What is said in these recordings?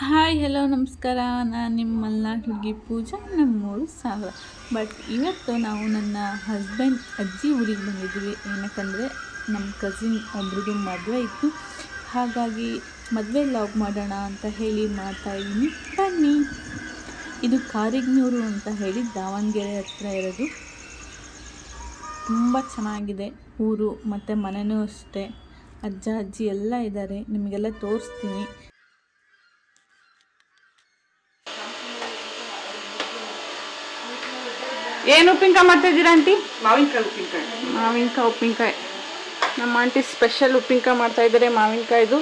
Hi, hello, ನಮಸ್ಕಾರ. ನಾನು ನಿಮ್ಮ ಮಲ್ನಾಡು ಹುಡುಗಿ ಪೂಜಾ. ನಮ್ಮೂರು ಸಾವಿರ. ಬಟ್ ಇವತ್ತು ನಾವು ನನ್ನ ಹಸ್ಬೆಂಡ್ ಅಜ್ಜಿ ಊರಿಗೆ ಬಂದಿದ್ದೀವಿ. ಏನಕ್ಕಂದರೆ ನಮ್ಮ ಕಸಿನ್ ಒಬ್ರದ್ದು ಮದುವೆ ಇತ್ತು. ಹಾಗಾಗಿ ಮದುವೆ ಲಾಗ್ ಮಾಡೋಣ ಅಂತ ಹೇಳಿ ಮಾಡ್ತಾ ಇದ್ದೀನಿ. ಬನ್ನಿ. ಇದು ಕಾರಿಗ್ನೂರು ಅಂತ ಹೇಳಿ ದಾವಣಗೆರೆ ಹತ್ರ ಇರೋದು. ತುಂಬ ಚೆನ್ನಾಗಿದೆ ಊರು, ಮತ್ತು ಮನೆಯೂ ಅಷ್ಟೇ. ಅಜ್ಜ, ಅಜ್ಜಿ ಎಲ್ಲ ಇದ್ದಾರೆ. ನಿಮಗೆಲ್ಲ ತೋರಿಸ್ತೀನಿ. ಏನು ಉಪ್ಪಿನಕಾಯಿ ಮಾಡ್ತಾ ಇದ್ದೀರಾ ಆಂಟಿ? ಮಾವಿನಕಾಯಿ ಉಪ್ಪಿನಕಾಯಿ. ಮಾವಿನಕಾಯಿ ಉಪ್ಪಿನಕಾಯಿ. ನಮ್ಮ ಆಂಟಿ ಸ್ಪೆಷಲ್ ಉಪ್ಪಿನಕಾಯಿ ಮಾಡ್ತಾ ಇದ್ದಾರೆ ಮಾವಿನಕಾಯ್ದು.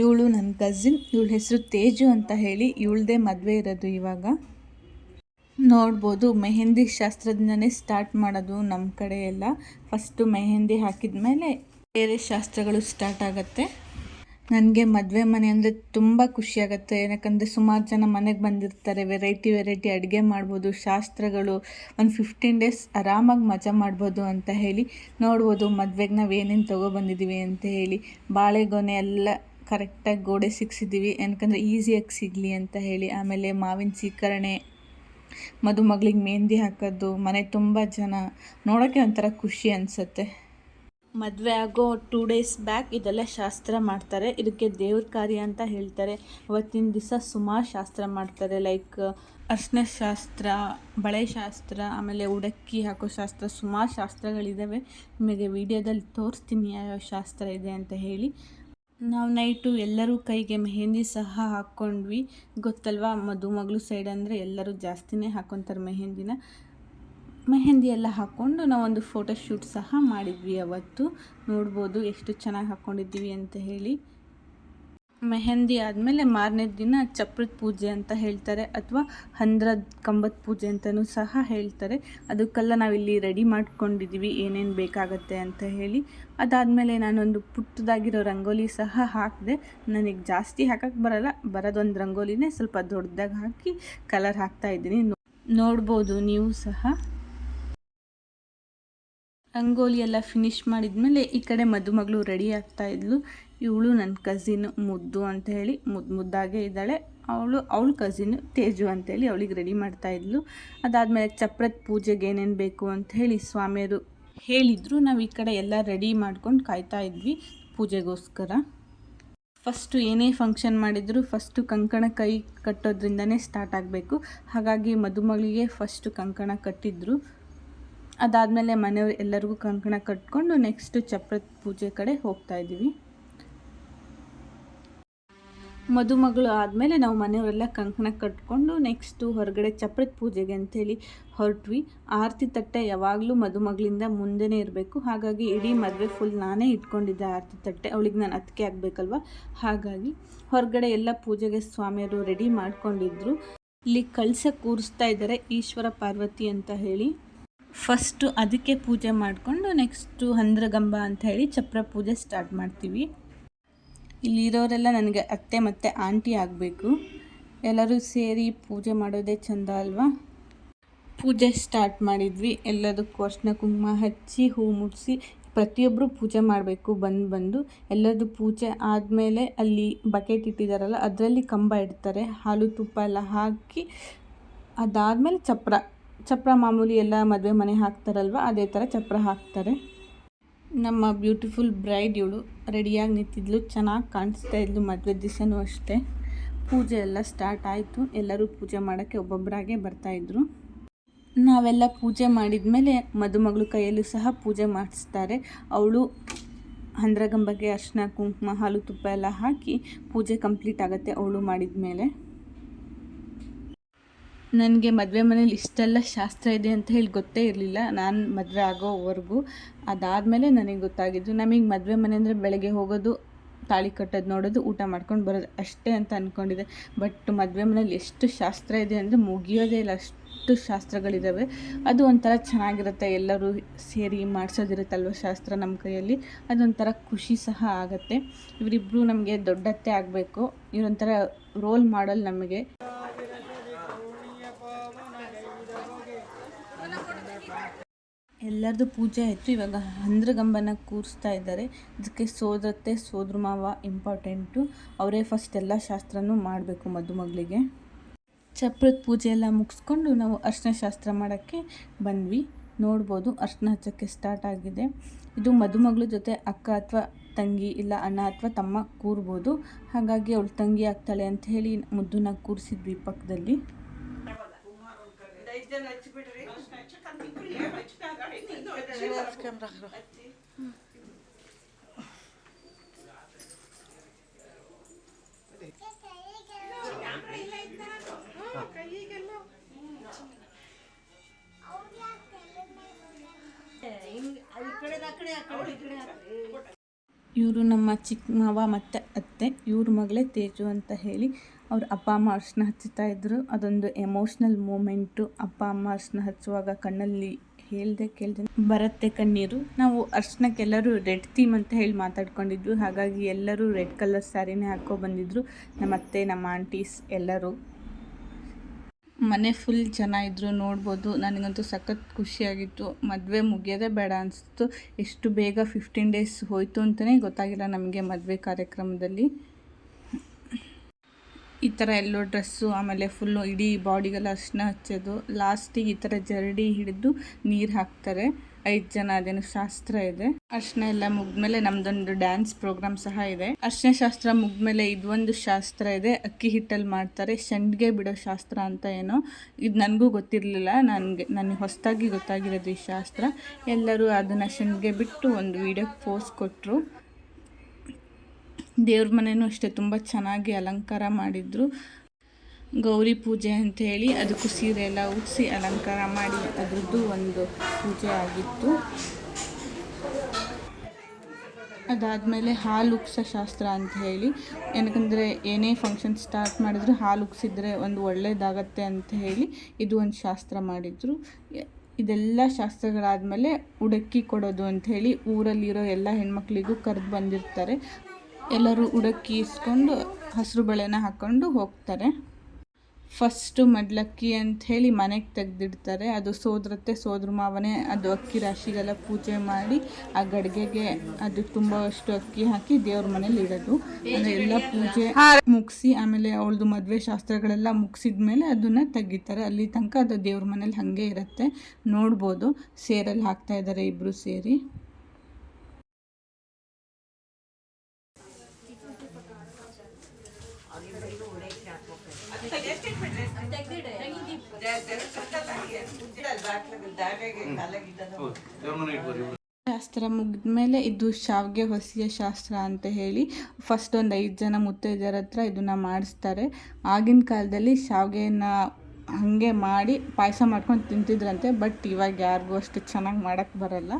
ಇವಳು ನನ್ನ ಕಸಿನ್ ಇವಳ ಹೆಸರು ತೇಜು ಅಂತ ಹೇಳಿ ಇವಳದೇ ಮದುವೆ ಇರೋದು ಇವಾಗ. ನೋಡ್ಬೋದು ಮೆಹೆಂದಿ ಶಾಸ್ತ್ರದಿಂದನೇ ಸ್ಟಾರ್ಟ್ ಮಾಡೋದು ನಮ್ಮ ಕಡೆ ಎಲ್ಲ ಫಸ್ಟು ಮೆಹೆಂದಿ ಹಾಕಿದ ಮೇಲೆ ಬೇರೆ ಶಾಸ್ತ್ರಗಳು ಸ್ಟಾರ್ಟ್ ಆಗುತ್ತೆ. ನನಗೆ ಮದುವೆ ಮನೆ ಅಂದರೆ ತುಂಬ ಖುಷಿಯಾಗುತ್ತೆ ಯಾಕಂದರೆ ಸುಮಾರು ಜನ ಮನೆಗೆ ಬಂದಿರ್ತಾರೆ. ವೆರೈಟಿ ವೆರೈಟಿ ಅಡುಗೆ ಮಾಡ್ಬೋದು, ಶಾಸ್ತ್ರಗಳು. ಒಂದು ಫಿಫ್ಟೀನ್ ಡೇಸ್ ಆರಾಮಾಗಿ ಮಜಾ ಮಾಡ್ಬೋದು ಅಂತ ಹೇಳಿ ನೋಡ್ಬೋದು. ಮದುವೆಗೆ ನಾವು ಏನೇನು ತೊಗೊಬಂದಿದ್ದೀವಿ ಅಂತ ಹೇಳಿ. ಬಾಳೆಗೊನೆ ಎಲ್ಲ ಕರೆಕ್ಟಾಗಿ ಗೋಡೆ ಸಿಕ್ಸಿದ್ದೀವಿ ಏನಕ್ಕಂದರೆ ಈಸಿಯಾಗಿ ಸಿಗಲಿ ಅಂತ ಹೇಳಿ. ಆಮೇಲೆ ಮಾವಿನ ಸೀಕರಣೆ, ಮದುಮಗಳಿಗೆ ಮೆಹಂದಿ ಹಾಕೋದು ಮನೆ ತುಂಬ ಜನ. ನೋಡೋಕ್ಕೆ ಒಂಥರ ಖುಷಿ ಅನಿಸುತ್ತೆ. ಮದುವೆ ಆಗೋ ಟೂ ಡೇಸ್ ಬ್ಯಾಕ್ ಇದೆಲ್ಲ ಶಾಸ್ತ್ರ ಮಾಡ್ತಾರೆ. ಇದಕ್ಕೆ ದೇವ್ರ ಕಾರ್ಯ ಅಂತ ಹೇಳ್ತಾರೆ. ಅವತ್ತಿನ ದಿವಸ ಸುಮಾರು ಶಾಸ್ತ್ರ ಮಾಡ್ತಾರೆ. ಲೈಕ್ ಅರ್ಶಿನ ಶಾಸ್ತ್ರ, ಬಳೆ ಶಾಸ್ತ್ರ, ಆಮೇಲೆ ಉಡಕ್ಕಿ ಹಾಕೋ ಶಾಸ್ತ್ರ, ಸುಮಾರು ಶಾಸ್ತ್ರಗಳಿದ್ದಾವೆ ನಿಮಗೆ ವಿಡಿಯೋದಲ್ಲಿ ತೋರಿಸ್ತೀನಿ ಯಾವ ಶಾಸ್ತ್ರ ಇದೆ ಅಂತ ಹೇಳಿ. ನಾವು ನೈಟು ಎಲ್ಲರೂ ಕೈಗೆ ಮೆಹೆಂದಿ ಸಹ ಹಾಕ್ಕೊಂಡ್ವಿ. ಗೊತ್ತಲ್ವಾ? ಮದುಮಗಳು ಸೈಡ್ ಅಂದರೆ ಎಲ್ಲರೂ ಜಾಸ್ತಿನೇ ಹಾಕ್ಕೊತಾರೆ ಮೆಹಂದಿನ. ಮೆಹಂದಿ ಎಲ್ಲ ಹಾಕ್ಕೊಂಡು ನಾವೊಂದು ಫೋಟೋಶೂಟ್ ಸಹ ಮಾಡಿದ್ವಿ ಅವತ್ತು. ನೋಡ್ಬೋದು ಎಷ್ಟು ಚೆನ್ನಾಗಿ ಹಾಕ್ಕೊಂಡಿದ್ದೀವಿ ಅಂತ ಹೇಳಿ. ಮೆಹಂದಿ ಆದಮೇಲೆ ಮಾರನೇ ದಿನ ಚಪ್ರದ ಪೂಜೆ ಅಂತ ಹೇಳ್ತಾರೆ ಅಥವಾ ಹಂದ್ರದ ಕಂಬದ ಪೂಜೆ ಅಂತಲೂ ಸಹ ಹೇಳ್ತಾರೆ. ಅದಕ್ಕೆಲ್ಲ ನಾವಿಲ್ಲಿ ರೆಡಿ ಮಾಡ್ಕೊಂಡಿದ್ದೀವಿ, ಏನೇನು ಬೇಕಾಗತ್ತೆ ಅಂತ ಹೇಳಿ. ಅದಾದಮೇಲೆ ನಾನೊಂದು ಪುಟ್ಟದಾಗಿರೋ ರಂಗೋಲಿ ಸಹ ಹಾಕಿದೆ. ನನಗೆ ಜಾಸ್ತಿ ಹಾಕಕ್ಕೆ ಬರಲ್ಲ, ಬರೋದೊಂದು ರಂಗೋಲಿನೇ ಸ್ವಲ್ಪ ದೊಡ್ಡದಾಗಿ ಹಾಕಿ ಕಲರ್ ಹಾಕ್ತಾ ಇದ್ದೀನಿ. ನೋಡ್ಬೋದು ನೀವು ಸಹ. ರಂಗೋಲಿ ಎಲ್ಲ ಫಿನಿಶ್ ಮಾಡಿದ್ಮೇಲೆ ಈ ಕಡೆ ಮದುಮಗಳು ರೆಡಿ ಆಗ್ತಾ ಇದ್ಲು. ಇವಳು ನನ್ನ ಕಸಿನ್ ಮುದ್ದು ಅಂತ ಹೇಳಿ ಮುದ್ದು ಮುದ್ದಾಗೆ ಇದ್ದಾಳೆ. ಅವಳು, ಅವಳ ಕಸಿನ್ ತೇಜು ಅಂತೇಳಿ ಅವಳಿಗೆ ರೆಡಿ ಮಾಡ್ತಾ ಇದ್ಲು. ಅದಾದಮೇಲೆ ಚಪ್ರದ ಪೂಜೆಗೆ ಏನೇನು ಬೇಕು ಅಂತ ಹೇಳಿ ಸ್ವಾಮಿಯರು ಹೇಳಿದರು. ನಾವು ಈ ಕಡೆ ಎಲ್ಲ ರೆಡಿ ಮಾಡ್ಕೊಂಡು ಕಾಯ್ತಾ ಇದ್ವಿ ಪೂಜೆಗೋಸ್ಕರ. ಫಸ್ಟು ಏನೇ ಫಂಕ್ಷನ್ ಮಾಡಿದರೂ ಫಸ್ಟು ಕಂಕಣ ಕೈ ಕಟ್ಟೋದ್ರಿಂದನೇ ಸ್ಟಾರ್ಟ್ ಆಗಬೇಕು. ಹಾಗಾಗಿ ಮದುಮಗಳಿಗೆ ಫಸ್ಟು ಕಂಕಣ ಕಟ್ಟಿದ್ರು. ಅದಾದಮೇಲೆ ಮನೆಯವ್ರು ಎಲ್ಲರಿಗೂ ಕಂಕಣ ಕಟ್ಕೊಂಡು ನೆಕ್ಸ್ಟು ಚಪ್ರದ ಪೂಜೆ ಕಡೆ ಹೋಗ್ತಾ ಇದ್ದೀವಿ. ಮದುಮಗಳು ಆದಮೇಲೆ ನಾವು ಮನೆಯವರೆಲ್ಲ ಕಂಕಣ ಕಟ್ಕೊಂಡು ನೆಕ್ಸ್ಟು ಹೊರಗಡೆ ಚಪ್ರದ ಪೂಜೆಗೆ ಅಂಥೇಳಿ ಹೊರಟ್ವಿ. ಆರತಿ ತಟ್ಟೆ ಯಾವಾಗಲೂ ಮದುಮಗಳಿಂದ ಮುಂದೆನೇ ಇರಬೇಕು. ಹಾಗಾಗಿ ಇಡೀ ಮದುವೆ ಫುಲ್ ನಾನೇ ಇಟ್ಕೊಂಡಿದ್ದೆ ಆರತಿ ತಟ್ಟೆ. ಅವಳಿಗೆ ನಾನು ಅತ್ತಿಗೆ ಆಗಬೇಕಲ್ವ? ಹಾಗಾಗಿ ಹೊರಗಡೆ ಎಲ್ಲ ಪೂಜೆಗೆ ಸ್ವಾಮಿಯವರು ರೆಡಿ ಮಾಡ್ಕೊಂಡಿದ್ರು. ಇಲ್ಲಿ ಕಳಸ ಕೂರಿಸ್ತಾ ಇದ್ದಾರೆ ಈಶ್ವರ ಪಾರ್ವತಿ ಅಂತ ಹೇಳಿ. ಫಸ್ಟು ಅದಕ್ಕೆ ಪೂಜೆ ಮಾಡಿಕೊಂಡು ನೆಕ್ಸ್ಟು ಹಂದ್ರಗಂಬ ಅಂತ ಹೇಳಿ ಚಪ್ರ ಪೂಜೆ ಸ್ಟಾರ್ಟ್ ಮಾಡ್ತೀವಿ. ಇಲ್ಲಿರೋರೆಲ್ಲ ನನಗೆ ಅತ್ತೆ ಮತ್ತು ಆಂಟಿ ಆಗಬೇಕು. ಎಲ್ಲರೂ ಸೇರಿ ಪೂಜೆ ಮಾಡೋದೇ ಚಂದ ಅಲ್ವಾ? ಪೂಜೆ ಸ್ಟಾರ್ಟ್ ಮಾಡಿದ್ವಿ. ಎಲ್ಲದಕ್ಕೂ ಅರ್ಶಿನ ಕುಂಕುಮ ಹಚ್ಚಿ, ಹೂ ಮುಡಿಸಿ ಪ್ರತಿಯೊಬ್ಬರು ಪೂಜೆ ಮಾಡಬೇಕು ಬಂದು ಬಂದು. ಎಲ್ಲದು ಪೂಜೆ ಆದಮೇಲೆ ಅಲ್ಲಿ ಬಕೆಟ್ ಇಟ್ಟಿದ್ದಾರಲ್ಲ ಅದರಲ್ಲಿ ಕಂಬ ಇಡ್ತಾರೆ. ಹಾಲು ತುಪ್ಪ ಎಲ್ಲ ಹಾಕಿ, ಅದಾದಮೇಲೆ ಚಪ್ರ. ಚಪ್ರ ಮಾಮೂಲಿ ಎಲ್ಲ ಮದುವೆ ಮನೆ ಹಾಕ್ತಾರಲ್ವ, ಅದೇ ಥರ ಚಪ್ರ ಹಾಕ್ತಾರೆ. ನಮ್ಮ ಬ್ಯೂಟಿಫುಲ್ ಬ್ರೈಡ್ ಇವಳು ರೆಡಿಯಾಗಿ ನಿಂತಿದ್ಲು, ಚೆನ್ನಾಗಿ ಕಾಣಿಸ್ತಾ ಇದ್ಲು ಮದುವೆ ದಿವಸನೂ ಅಷ್ಟೇ. ಪೂಜೆ ಎಲ್ಲ ಸ್ಟಾರ್ಟ್ ಆಯಿತು, ಎಲ್ಲರೂ ಪೂಜೆ ಮಾಡೋಕ್ಕೆ ಒಬ್ಬೊಬ್ಬರಾಗೆ ಬರ್ತಾಯಿದ್ರು ನಾವೆಲ್ಲ ಪೂಜೆ ಮಾಡಿದ ಮೇಲೆ ಮದುಮಗಳು ಕೈಯಲ್ಲೂ ಸಹ ಪೂಜೆ ಮಾಡಿಸ್ತಾರೆ. ಅವಳು ಹಂದ್ರಗಂಬಗೆ ಅರ್ಶಿನ ಕುಂಕುಮ, ಹಾಲು ತುಪ್ಪ ಎಲ್ಲ ಹಾಕಿ ಪೂಜೆ ಕಂಪ್ಲೀಟ್ ಆಗುತ್ತೆ ಅವಳು ಮಾಡಿದ ಮೇಲೆ ನನಗೆ ಮದುವೆ ಮನೇಲಿ ಇಷ್ಟೆಲ್ಲ ಶಾಸ್ತ್ರ ಇದೆ ಅಂತ ಹೇಳಿ ಗೊತ್ತೇ ಇರಲಿಲ್ಲ. ನಾನು ಮದುವೆ ಆಗೋವರೆಗೂ ಅದಾದಮೇಲೆ ನನಗೆ ಗೊತ್ತಾಗಿದ್ದು, ನಮಗೆ ಮದುವೆ ಮನೆ ಅಂದರೆ ಬೆಳಗ್ಗೆ ಹೋಗೋದು, ತಾಳಿ ಕಟ್ಟೋದು ನೋಡೋದು, ಊಟ ಮಾಡ್ಕೊಂಡು ಬರೋದು ಅಷ್ಟೇ ಅಂತ ಅಂದ್ಕೊಂಡಿದ್ದೆ ಬಟ್ ಮದುವೆ ಮನೇಲಿ ಎಷ್ಟು ಶಾಸ್ತ್ರ ಇದೆ ಅಂದರೆ ಮುಗಿಯೋದೇ ಇಲ್ಲ. ಅಷ್ಟು ಶಾಸ್ತ್ರಗಳಿದ್ದಾವೆ ಅದು ಒಂಥರ ಚೆನ್ನಾಗಿರುತ್ತೆ. ಎಲ್ಲರೂ ಸೇರಿ ಮಾಡಿಸೋದಿರುತ್ತಲ್ವ ಶಾಸ್ತ್ರ ನಮ್ಮ ಕೈಯಲ್ಲಿ? ಅದೊಂಥರ ಖುಷಿ ಸಹ ಆಗುತ್ತೆ. ಇವರಿಬ್ಬರು ನಮಗೆ ದೊಡ್ಡತ್ತೆ ಆಗಬೇಕು. ಇವರೊಂಥರ ರೋಲ್ ಮಾಡಲ್ ನಮಗೆ. ಎಲ್ಲರದು ಪೂಜೆ ಆಯಿತು. ಇವಾಗ ಹಂದ್ರಗಂಬನ ಕೂರಿಸ್ತಾ ಇದ್ದಾರೆ. ಇದಕ್ಕೆ ಸೋದರತ್ತೆ ಸೋದ್ರ ಮಾವ ಇಂಪಾರ್ಟೆಂಟು ಅವರೇ ಫಸ್ಟ್ ಎಲ್ಲ ಶಾಸ್ತ್ರನೂ ಮಾಡಬೇಕು ಮದುಮಗಳಿಗೆ ಚಪ್ರದ ಪೂಜೆ ಎಲ್ಲ ಮುಗಿಸ್ಕೊಂಡು ನಾವು ಅರ್ಶನ ಶಾಸ್ತ್ರ ಮಾಡೋಕ್ಕೆ ಬಂದ್ವಿ. ನೋಡ್ಬೋದು ಅರ್ಶನ ಹಚ್ಚೋಕ್ಕೆ ಸ್ಟಾರ್ಟ್ ಆಗಿದೆ. ಇದು ಮದುಮಗಳ ಜೊತೆ ಅಕ್ಕ ಅಥವಾ ತಂಗಿ ಇಲ್ಲ ಅಣ್ಣ ಅಥವಾ ತಮ್ಮ ಕೂರ್ಬೋದು. ಹಾಗಾಗಿ ಅವಳು ತಂಗಿ ಆಗ್ತಾಳೆ ಅಂತ ಹೇಳಿ ಮುದ್ದನ್ನ ಕೂರಿಸಿದ್ವಿ ಪಕ್ಕದಲ್ಲಿ. خلني كل يوم اجتهد عيني دول الشباب كم رخرخ ಈ ಕಡೆ ಆ ಕಡೆ ಆ ಕಡೆ ಈ ಕಡೆ ಇವರು ನಮ್ಮ ಚಿಕ್ಕ ಮಾವ ಮತ್ತು ಅತ್ತೆ, ಇವ್ರ ಮಗಳೇ ತೇಜು ಅಂತ ಹೇಳಿ ಅವ್ರ ಅಪ್ಪ ಅಮ್ಮ ಅರ್ಶಿನ ಹಚ್ಚುತ್ತಾ ಇದ್ದರು ಅದೊಂದು ಎಮೋಷ್ನಲ್ ಮೂಮೆಂಟು ಅಪ್ಪ ಅಮ್ಮ ಅರ್ಶಿನ ಹಚ್ಚುವಾಗ ಕಣ್ಣಲ್ಲಿ ಹೇಳ್ದೆ ಕೇಳ್ದೆ, ಬರುತ್ತೆ ಕಣ್ಣೀರು. ನಾವು ಅರ್ಶನಕ್ಕೆಲ್ಲರೂ ರೆಡ್ ಥೀಮ್ ಅಂತ ಹೇಳಿ ಮಾತಾಡ್ಕೊಂಡಿದ್ವಿ. ಹಾಗಾಗಿ ಎಲ್ಲರೂ ರೆಡ್ ಕಲರ್ ಸ್ಯಾರಿನೇ ಹಾಕೋ ಬಂದಿದ್ರು. ನಮ್ಮ ಅತ್ತೆ ನಮ್ಮ ಆಂಟೀಸ್ ಎಲ್ಲರೂ. ಮನೆ ಫುಲ್ ಜನ ಇದ್ದರು ನೋಡ್ಬೋದು. ನನಗಂತೂ ಸಖತ್ ಖುಷಿಯಾಗಿತ್ತು. ಮದುವೆ ಮುಗಿಯೋದೇ ಬೇಡ ಅನಿಸ್ತು. ಎಷ್ಟು ಬೇಗ ಫಿಫ್ಟೀನ್ ಡೇಸ್ ಹೋಯಿತು ಅಂತಲೇ ಗೊತ್ತಾಗಿಲ್ಲ ನಮಗೆ ಮದುವೆ ಕಾರ್ಯಕ್ರಮದಲ್ಲಿ. ಈ ಥರ ಎಲ್ಲೋ ಡ್ರೆಸ್ಸು ಆಮೇಲೆ ಫುಲ್ಲು ಇಡೀ ಬಾಡಿಗೆಲ್ಲ ಅರ್ಶಿನ ಹಚ್ಚೋದು. ಲಾಸ್ಟಿಗೆ ಈ ಥರ ಜರಡಿ ಹಿಡಿದು ನೀರು ಹಾಕ್ತಾರೆ. ಐದು ಜನ ಅದೇನು ಶಾಸ್ತ್ರ ಇದೆ. ಅರ್ಶನ ಎಲ್ಲ ಮುಗ್ದ್ಮೇಲೆ ನಮ್ದೊಂದು ಡ್ಯಾನ್ಸ್ ಪ್ರೋಗ್ರಾಮ್ ಸಹ ಇದೆ. ಅರ್ಶನ ಶಾಸ್ತ್ರ ಮುಗ್ದ್ಮೇಲೆ ಇದೊಂದು ಶಾಸ್ತ್ರ ಇದೆ. ಅಕ್ಕಿ ಹಿಟ್ಟಲ್ಲಿ ಮಾಡ್ತಾರೆ. ಸಂಡ್ಗೆ ಬಿಡೋ ಶಾಸ್ತ್ರ ಅಂತ ಏನೋ. ಇದು ನನಗೂ ಗೊತ್ತಿರಲಿಲ್ಲ. ನನಗೆ ನನಗೆ ಹೊಸದಾಗಿ ಗೊತ್ತಾಗಿರೋದು ಈ ಶಾಸ್ತ್ರ. ಎಲ್ಲರೂ ಅದನ್ನು ಸಂಡ್ಗೆ ಬಿಟ್ಟು ಒಂದು ವಿಡಿಯೋ ಪೋಸ್ಟ್ ಕೊಟ್ಟರು ದೇವ್ರ ಮನೆಯೂ ಅಷ್ಟೇ, ತುಂಬ ಚೆನ್ನಾಗಿ ಅಲಂಕಾರ ಮಾಡಿದ್ರು. ಗೌರಿ ಪೂಜೆ ಅಂಥೇಳಿ ಅದಕ್ಕೂ ಸೀರೆ ಎಲ್ಲ ಉಡಿಸಿ ಅಲಂಕಾರ ಮಾಡಿ ಅದರದ್ದು ಒಂದು ಪೂಜೆ ಆಗಿತ್ತು. ಅದಾದಮೇಲೆ ಹಾಲು ಉಗ್ಸೋ ಶಾಸ್ತ್ರ ಅಂತ ಹೇಳಿ. ಏನಕ್ಕಂದರೆ ಏನೇ ಫಂಕ್ಷನ್ ಸ್ಟಾರ್ಟ್ ಮಾಡಿದ್ರು ಹಾಲು ಉಗ್ಸಿದ್ರೆ ಒಂದು ಒಳ್ಳೆಯದಾಗತ್ತೆ ಅಂತ ಹೇಳಿ ಇದು ಒಂದು ಶಾಸ್ತ್ರ ಮಾಡಿದರು. ಇದೆಲ್ಲ ಶಾಸ್ತ್ರಗಳಾದಮೇಲೆ ಉಡಕ್ಕಿ ಕೊಡೋದು ಅಂತ ಹೇಳಿ ಊರಲ್ಲಿರೋ ಎಲ್ಲ ಹೆಣ್ಮಕ್ಳಿಗೂ ಕರೆದು ಬಂದಿರ್ತಾರೆ. ಎಲ್ಲರೂ ಉಡಕ್ಕಿ ಇಸ್ಕೊಂಡು ಹಸಿರು ಬಳೆನ ಹಾಕ್ಕೊಂಡು ಹೋಗ್ತಾರೆ. ಫಸ್ಟು ಮಡ್ಲಕ್ಕಿ ಅಂತ ಹೇಳಿ ಮನೆಗೆ ತೆಗೆದಿಡ್ತಾರೆ. ಅದು ಸೋದರತ್ತೆ, ಸೋದ್ರ ಮಾವನೇ ಅದು ಅಕ್ಕಿ ರಾಶಿಗೆಲ್ಲ ಪೂಜೆ ಮಾಡಿ ಆ ಗಡಿಗೆಗೆ ಅದು ತುಂಬ ಅಷ್ಟು ಅಕ್ಕಿ ಹಾಕಿ ದೇವ್ರ ಮನೇಲಿ ಇಡೋದು. ಅಂದರೆ ಎಲ್ಲ ಪೂಜೆ ಮುಗಿಸಿ ಆಮೇಲೆ ಅವಳದು ಮದುವೆ ಶಾಸ್ತ್ರಗಳೆಲ್ಲ ಮುಗಿಸಿದ ಮೇಲೆ ಅದನ್ನು ತೆಗಿತಾರೆ. ಅಲ್ಲಿ ತನಕ ಅದು ದೇವ್ರ ಮನೇಲಿ ಹಾಗೆ ಇರುತ್ತೆ. ನೋಡ್ಬೋದು. ಸೇರಲ್ಲಿ ಹಾಕ್ತಾ ಇದ್ದಾರೆ ಇಬ್ಬರು ಸೇರಿ. ಶಾಸ್ತ್ರ ಮುಗಿದ್ಮೇಲೆ ಇದು ಶಾವಿಗೆ ಹೊಸಿಯ ಶಾಸ್ತ್ರ ಅಂತ ಹೇಳಿ ಫಸ್ಟ್ ಒಂದು ಐದು ಜನ ಮುತ್ತೈದೆಯರ ಹತ್ರ ಇದನ್ನ ಮಾಡಿಸ್ತಾರೆ. ಆಗಿನ ಕಾಲದಲ್ಲಿ ಶಾವಿಗೆನ ಹಾಗೆ ಮಾಡಿ ಪಾಯಸ ಮಾಡ್ಕೊಂಡು ತಿಂತಿದ್ರಂತೆ ಬಟ್ ಇವಾಗ ಯಾರಿಗೂ ಅಷ್ಟು ಚೆನ್ನಾಗಿ ಮಾಡೋಕ್ಕೆ ಬರಲ್ಲ.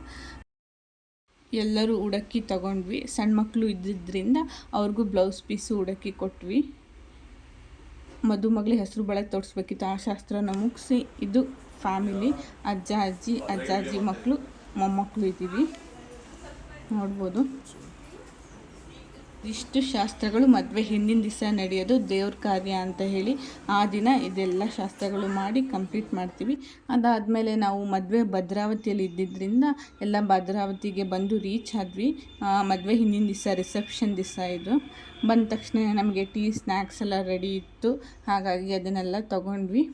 ಎಲ್ಲರೂ ಉಡಕ್ಕಿ ತಗೊಂಡ್ವಿ. ಸಣ್ಣ ಮಕ್ಕಳು ಇದ್ದಿದ್ದರಿಂದ ಅವ್ರಿಗೂ ಬ್ಲೌಸ್ ಪೀಸು ಉಡಕ್ಕಿ ಕೊಟ್ವಿ. ಮದುಮಗಳಿಗೆ ಹೆಸರು ಬಳೆ ತೋರಿಸ್ಬೇಕಿತ್ತು. ಆ ಶಾಸ್ತ್ರನ ಮುಗಿಸಿ ಇದು ಫ್ಯಾಮಿಲಿ, ಅಜ್ಜ, ಅಜ್ಜಿ ಅಜ್ಜ, ಅಜ್ಜಿ ಮಕ್ಕಳು ಮೊಮ್ಮಕ್ಕಳು ಇದ್ದೀವಿ. ನೋಡ್ಬೋದು. ಇಷ್ಟು ಶಾಸ್ತ್ರಗಳು ಮದುವೆ ಹಿಂದಿನ ದಿವಸ ನಡೆಯೋದು ದೇವ್ರ ಕಾರ್ಯ ಅಂತ ಹೇಳಿ ಆ ದಿನ ಇದೆಲ್ಲ ಶಾಸ್ತ್ರಗಳು ಮಾಡಿ ಕಂಪ್ಲೀಟ್ ಮಾಡ್ತೀವಿ. ಅದಾದಮೇಲೆ ನಾವು ಮದುವೆ ಭದ್ರಾವತಿಯಲ್ಲಿ ಇದ್ದಿದ್ದರಿಂದ ಎಲ್ಲ ಭದ್ರಾವತಿಗೆ ಬಂದು ರೀಚ್ ಆದ್ವಿ. ಮದುವೆ ಹಿಂದಿನ ದಿವಸ, ರಿಸೆಪ್ಷನ್ ದಿವಸ ಇದು. ಬಂದ ತಕ್ಷಣ ನಮಗೆ ಟೀ ಸ್ನ್ಯಾಕ್ಸ್ ಎಲ್ಲ ರೆಡಿ ಇತ್ತು. ಹಾಗಾಗಿ ಅದನ್ನೆಲ್ಲ ತಗೊಂಡ್ವಿ.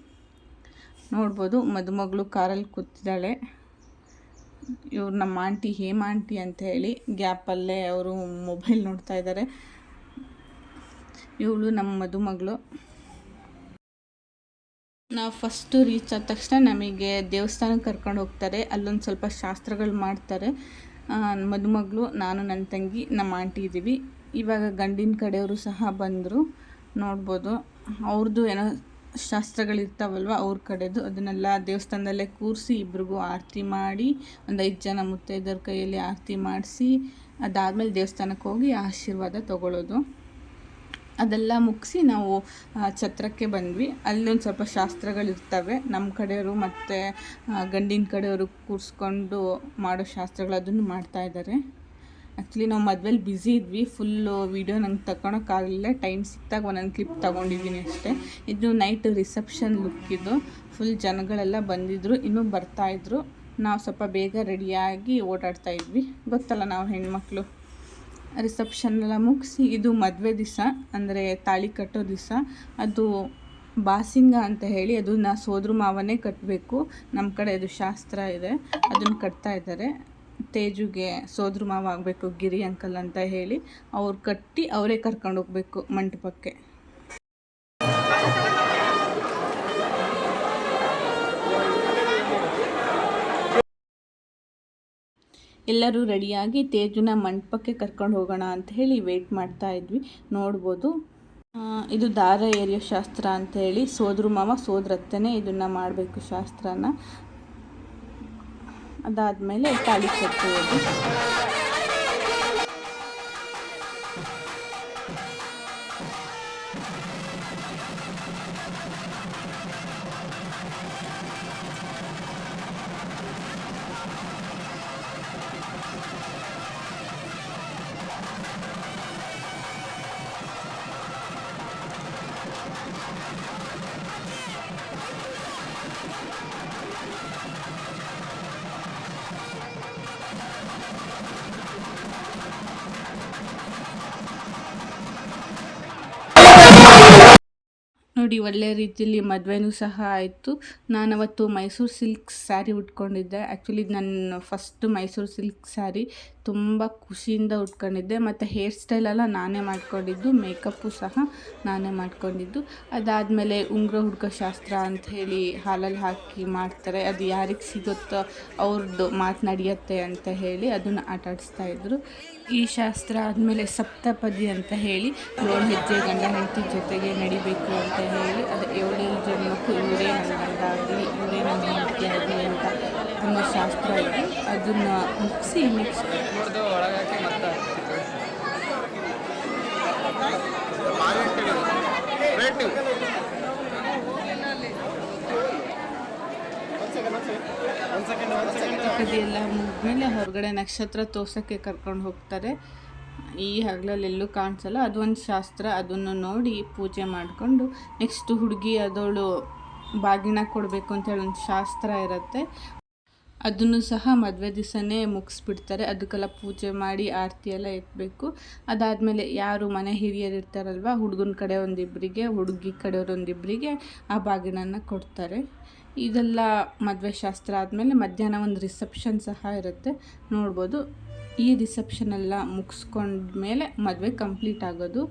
ನೋಡ್ಬೋದು. ಮದುಮಗಳು ಕಾರಲ್ಲಿ ಕೂತಿದ್ದಾಳೆ. ಇವ್ರು ನಮ್ಮ ಆಂಟಿ ಹೇಮ ಆಂಟಿ ಅಂತ ಹೇಳಿ ಗ್ಯಾಪಲ್ಲೇ ಅವರು ಮೊಬೈಲ್ ನೋಡ್ತಾ ಇದ್ದಾರೆ. ಇವಳು ನಮ್ಮ ಮದುಮಗಳು. ನಾವು ಫಸ್ಟು ರೀಚ್ ಆದ ತಕ್ಷಣ ನಮಗೆ ದೇವಸ್ಥಾನಕ್ಕೆ ಕರ್ಕೊಂಡು ಹೋಗ್ತಾರೆ. ಅಲ್ಲೊಂದು ಸ್ವಲ್ಪ ಶಾಸ್ತ್ರಗಳು ಮಾಡ್ತಾರೆ. ಮದುಮಗಳು, ನಾನು, ನನ್ನ ತಂಗಿ, ನಮ್ಮ ಆಂಟಿ ಇದ್ದೀವಿ. ಇವಾಗ ಗಂಡಿನ ಕಡೆಯವರು ಸಹ ಬಂದರು. ನೋಡ್ಬೋದು. ಅವ್ರದ್ದು ಏನೋ ಶಾಸ್ತ್ರಗಳಿರ್ತಾವಲ್ವ ಅವ್ರ ಕಡೆದು, ಅದನ್ನೆಲ್ಲ ದೇವಸ್ಥಾನದಲ್ಲೇ ಕೂರಿಸಿ ಇಬ್ರಿಗೂ ಆರತಿ ಮಾಡಿ, ಒಂದು ಐದು ಜನ ಮುತ್ತೈದರ ಕೈಯಲ್ಲಿ ಆರತಿ ಮಾಡಿಸಿ, ಅದಾದಮೇಲೆ ದೇವಸ್ಥಾನಕ್ಕೆ ಹೋಗಿ ಆಶೀರ್ವಾದ ತಗೊಳ್ಳೋದು ಅದೆಲ್ಲ ಮುಗಿಸಿ ನಾವು ಛತ್ರಕ್ಕೆ ಬಂದ್ವಿ. ಅಲ್ಲೊಂದು ಸ್ವಲ್ಪ ಶಾಸ್ತ್ರಗಳಿರ್ತವೆ. ನಮ್ಮ ಕಡೆಯವರು ಮತ್ತು ಗಂಡಿನ ಕಡೆಯವರು ಕೂರಿಸ್ಕೊಂಡು ಮಾಡೋ ಶಾಸ್ತ್ರಗಳು ಅದನ್ನು ಮಾಡ್ತಾ ಇದ್ದಾರೆ ಆ್ಯಕ್ಚುಲಿ ನಾವು ಮದುವೆಲಿ ಬ್ಯುಸಿ ಇದ್ವಿ. ಫುಲ್ಲು ವೀಡಿಯೋ ನಂಗೆ ತಗೊಳಕ್ಕಾಗಲಿಲ್ಲ ಟೈಮ್ ಸಿಕ್ತಾಗ ಒಂದೊಂದು ಕ್ಲಿಪ್ ತೊಗೊಂಡಿದ್ದೀನಿ ಅಷ್ಟೇ. ಇದು ನೈಟ್ ರಿಸೆಪ್ಷನ್ ಲುಕ್ ಇದು. ಫುಲ್ ಜನಗಳೆಲ್ಲ ಬಂದಿದ್ದರು ಇನ್ನೂ ಬರ್ತಾಯಿದ್ರು ನಾವು ಸ್ವಲ್ಪ ಬೇಗ ರೆಡಿಯಾಗಿ ಓಡಾಡ್ತಾ ಇದ್ವಿ. ಗೊತ್ತಲ್ಲ ನಾವು ಹೆಣ್ಮಕ್ಳು. ರಿಸೆಪ್ಷನ್ ಎಲ್ಲ ಮುಗಿಸಿ ಇದು ಮದುವೆ ದಿವಸ, ಅಂದರೆ ತಾಳಿ ಕಟ್ಟೋ ದಿವಸ. ಅದು ಬಾಸಿಂಗ ಅಂತ ಹೇಳಿ ಅದನ್ನ ಸೋದ್ರ ಮಾವನೇ ಕಟ್ಟಬೇಕು ನಮ್ಮ ಕಡೆ ಅದು ಶಾಸ್ತ್ರ ಇದೆ. ಅದನ್ನು ಕಟ್ತಾ ಇದ್ದಾರೆ. ತೇಜುಗೆ ಸೋದ್ರ ಮಾವ ಆಗಬೇಕು, ಗಿರಿ ಅಂಕಲ್ ಅಂತ ಹೇಳಿ ಅವ್ರು ಕಟ್ಟಿ ಅವರೇ ಕರ್ಕೊಂಡು ಹೋಗ್ಬೇಕು ಮಂಟಪಕ್ಕೆ. ಎಲ್ಲರೂ ರೆಡಿಯಾಗಿ ತೇಜುನ ಮಂಟಪಕ್ಕೆ ಕರ್ಕೊಂಡು ಹೋಗೋಣ ಅಂತ ಹೇಳಿ ವೆಯ್ಟ್ ಮಾಡ್ತಾ ಇದ್ವಿ, ನೋಡ್ಬೋದು. ಇದು ದಾರ ಏರಿಯೋ ಶಾಸ್ತ್ರ ಅಂತ ಹೇಳಿ ಸೋದ್ರ ಮಾವ ಸೋದ್ರತ್ತನೇ ಇದನ್ನು ಮಾಡಬೇಕು ಶಾಸ್ತ್ರನ. ಅದಾದಮೇಲೆ ತಾಳಿ ಕಟ್ಟುವುದು ನೋಡಿ, ಒಳ್ಳೆ ರೀತಿಯಲ್ಲಿ ಮದುವೆನೂ ಸಹ ಆಯಿತು. ನಾನು ಅವತ್ತು ಮೈಸೂರು ಸಿಲ್ಕ್ ಸ್ಯಾರಿ ಉಟ್ಕೊಂಡಿದ್ದೆ. ಆ್ಯಕ್ಚುಲಿ ನನ್ನ ಫಸ್ಟ್ ಮೈಸೂರು ಸಿಲ್ಕ್ ಸ್ಯಾರಿ. ತುಂಬ ಖುಷಿಯಿಂದ ಉಟ್ಕೊಂಡಿದ್ದೆ. ಮತ್ತು ಹೇರ್ ಸ್ಟೈಲೆಲ್ಲ ನಾನೇ ಮಾಡ್ಕೊಂಡಿದ್ದು. ಮೇಕಪ್ಪು ಸಹ ನಾನೇ ಮಾಡ್ಕೊಂಡಿದ್ದು. ಅದಾದಮೇಲೆ ಉಂಗುರ ಹುಡ್ಕೋ ಶಾಸ್ತ್ರ ಅಂತ ಹೇಳಿ ಹಾಲಲ್ಲಿ ಹಾಕಿ ಮಾಡ್ತಾರೆ. ಅದು ಯಾರಿಗೆ ಸಿಗುತ್ತೋ ಅವ್ರದ್ದು ಮಾತು ನಡೆಯುತ್ತೆ ಅಂತ ಹೇಳಿ ಅದನ್ನು ಆಟಾಡಿಸ್ತಾ ಇದ್ದರು ಈ ಶಾಸ್ತ್ರ ಆದಮೇಲೆ ಸಪ್ತಪದಿ ಅಂತ ಹೇಳಿ ಏಳು ಹೆಜ್ಜೆ ಗಂಡ ಹೆಂಡತಿ ಜೊತೆಗೆ ನಡಿಬೇಕು ಅಂತ ಹೇಳಿ ಅದು ಏಳು ಜನ್ಮಕ್ಕೂ ಇವರೇ ನನ್ನ ಗಂಡ ಆಗಲಿ ಇವರೇ ನನ್ನ ಹೆಂಡತಿ ಆಗಲಿ ಅಂತ ಅನ್ನೋ ಶಾಸ್ತ್ರ ಇದೆ. ಅದನ್ನು ಮುಗಿಸಿ ನೆಕ್ಸ್ಟ್ ಪದಿ ಎಲ್ಲ ಮುಗಿದ್ಮೇಲೆ ಹೊರಗಡೆ ನಕ್ಷತ್ರ ತೋರ್ಸೋಕ್ಕೆ ಕರ್ಕೊಂಡು ಹೋಗ್ತಾರೆ. ಈ ಹಗಲಲ್ಲಿ ಎಲ್ಲೂ ಕಾಣಿಸಲ್ಲ. ಅದೊಂದು ಶಾಸ್ತ್ರ. ಅದನ್ನು ನೋಡಿ ಪೂಜೆ ಮಾಡಿಕೊಂಡು ನೆಕ್ಸ್ಟ್ ಹುಡುಗಿ ಅದೋಳು ಬಾಗಿನ ಕೊಡಬೇಕು ಅಂತೇಳಿ ಒಂದು ಶಾಸ್ತ್ರ ಇರುತ್ತೆ. ಅದನ್ನು ಸಹ ಮದುವೆ ದಿವಸನೇ ಮುಗಿಸ್ಬಿಡ್ತಾರೆ. ಅದಕ್ಕೆಲ್ಲ ಪೂಜೆ ಮಾಡಿ ಆರತಿ ಎಲ್ಲ ಎತ್ತಬೇಕು ಅದಾದಮೇಲೆ ಯಾರು ಮನೆ ಹಿರಿಯರು ಇರ್ತಾರಲ್ವ, ಹುಡುಗನ ಕಡೆ ಒಂದಿಬ್ಬರಿಗೆ ಹುಡುಗಿ ಕಡೆಯವರೊಂದಿಬ್ಬರಿಗೆ ಆ ಬಾಗಿನನ್ನು ಕೊಡ್ತಾರೆ. ಇದೆಲ್ಲ ಮದುವೆ ಶಾಸ್ತ್ರ ಆದಮೇಲೆ ಮಧ್ಯಾಹ್ನ ಒಂದು ರಿಸೆಪ್ಷನ್ ಸಹ ಇರುತ್ತೆ. ನೋಡ್ಬೋದು. ಈ ರಿಸೆಪ್ಷನೆಲ್ಲ ಮುಗಿಸ್ಕೊಂಡ್ಮೇಲೆ ಮದುವೆ ಕಂಪ್ಲೀಟ್ ಆಗೋದು.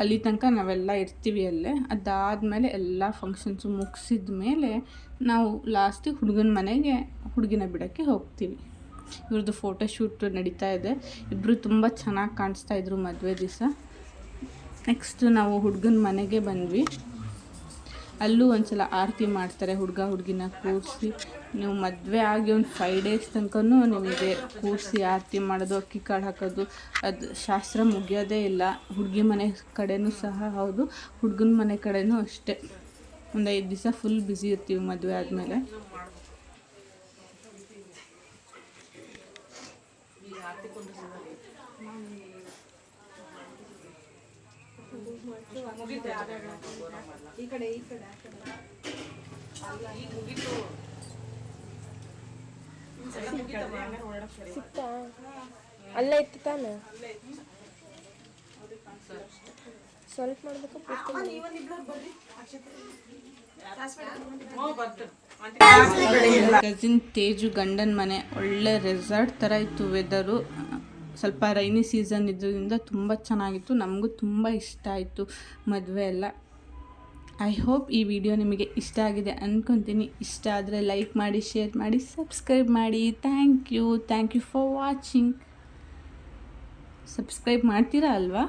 ಅಲ್ಲಿ ತನಕ ನಾವೆಲ್ಲ ಇರ್ತೀವಿ ಅಲ್ಲೇ. ಅದಾದಮೇಲೆ ಎಲ್ಲ ಫಂಕ್ಷನ್ಸು ಮುಗಿಸಿದ ಮೇಲೆ ನಾವು ಲಾಸ್ಟಿಗೆ ಹುಡುಗನ ಮನೆಗೆ ಹುಡುಗಿನ ಬಿಡೋಕ್ಕೆ ಹೋಗ್ತೀವಿ. ಇವ್ರದ್ದು ಫೋಟೋ ಶೂಟ್ ನಡೀತಾ ಇದೆ. ಇಬ್ಬರು ತುಂಬ ಚೆನ್ನಾಗಿ ಕಾಣಿಸ್ತಾ ಇದ್ರು ಮದುವೆ ದಿವಸ. ನೆಕ್ಸ್ಟ್ ನಾವು ಹುಡುಗನ ಮನೆಗೆ ಬಂದ್ವಿ. ಅಲ್ಲೂ ಒಂದ್ಸಲ ಆರತಿ ಮಾಡ್ತಾರೆ, ಹುಡುಗ ಹುಡುಗಿನ ಕೂರಿಸಿ. ನೀವು ಮದುವೆ ಆಗಿ ಒಂದು ಫೈವ್ ಡೇಸ್ ತನಕನೂ ನಿಮಗೆ ಕೂರಿಸಿ ಆರತಿ ಮಾಡೋದು, ಅಕ್ಕಿ ಕಾಳು ಹಾಕೋದು, ಅದು ಶಾಸ್ತ್ರ ಮುಗಿಯೋದೇ ಇಲ್ಲ. ಹುಡುಗಿ ಮನೆ ಕಡೆನೂ ಸಹ ಹೌದು, ಹುಡುಗನ ಮನೆ ಕಡೆನೂ ಅಷ್ಟೇ. ಒಂದು ಐದು ದಿವಸ ಫುಲ್ ಬ್ಯುಸಿ ಇರ್ತೀವಿ ಮದುವೆ ಆದಮೇಲೆ. ಅಲ್ಲೇ ಇತ್ತು ತಾನೆ? ಸ್ವಲ್ಪ ಮಾಡ್ಬೇಕು ಕಸಿನ್ ತೇಜು ಗಂಡನ ಮನೆ. ಒಳ್ಳೆ ರೆಸಾರ್ಟ್ ಥರ ಇತ್ತು ವೆದರು ಸ್ವಲ್ಪ ರೈನಿ ಸೀಸನ್ ಇದ್ದರಿಂದ ತುಂಬ ಚೆನ್ನಾಗಿತ್ತು. ನಮಗೂ ತುಂಬ ಇಷ್ಟ ಆಯಿತು ಮದುವೆ ಎಲ್ಲ. ಐ ಹೋಪ್ ಈ ವಿಡಿಯೋ ನಿಮಗೆ ಇಷ್ಟ ಆಗಿದೆ ಅಂದ್ಕೊತೀನಿ ಇಷ್ಟ ಆದರೆ ಲೈಕ್ ಮಾಡಿ ಶೇರ್ ಮಾಡಿ ಸಬ್ಸ್ಕ್ರೈಬ್ ಮಾಡಿ. Thank you thank you for watching subscribe ಮಾಡ್ತೀರಾ ಅಲ್ವಾ?